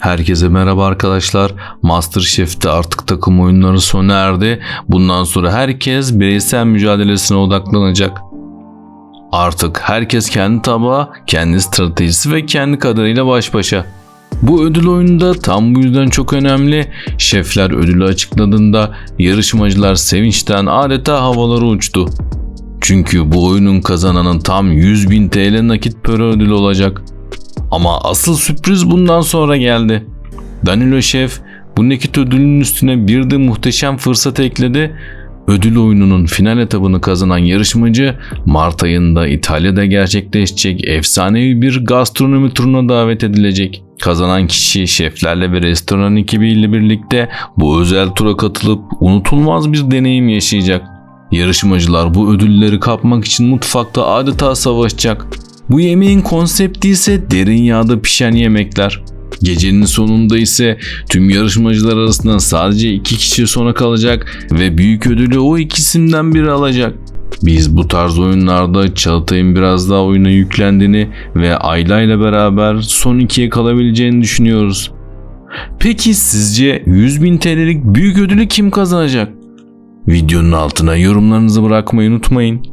Herkese merhaba arkadaşlar. Masterchef'te artık takım oyunları sona erdi. Bundan sonra herkes bireysel mücadelesine odaklanacak. Artık herkes kendi tabağı, kendi stratejisi ve kendi kadarıyla baş başa. Bu ödül oyununda tam bu yüzden çok önemli. Şefler ödülü açıkladığında yarışmacılar sevinçten adeta havalara uçtu. Çünkü bu oyunun kazananın tam 100.000 TL nakit para ödülü olacak. Ama asıl sürpriz bundan sonra geldi. Danilo Şef bu nakit ödülünün üstüne bir de muhteşem fırsat ekledi. Ödül oyununun final etabını kazanan yarışmacı Mart ayında İtalya'da gerçekleşecek efsanevi bir gastronomi turuna davet edilecek. Kazanan kişi şeflerle ve restoran ekibiyle birlikte bu özel tura katılıp unutulmaz bir deneyim yaşayacak. Yarışmacılar bu ödülleri kapmak için mutfakta adeta savaşacak. Bu yemeğin konsepti ise derin yağda pişen yemekler. Gecenin sonunda ise tüm yarışmacılar arasından sadece iki kişi sona kalacak ve büyük ödülü o ikisinden biri alacak. Biz bu tarz oyunlarda Çağatay'ın biraz daha oyuna yüklendiğini ve Ayla ile beraber son ikiye kalabileceğini düşünüyoruz. Peki sizce 100.000 TL'lik büyük ödülü kim kazanacak? Videonun altına yorumlarınızı bırakmayı unutmayın.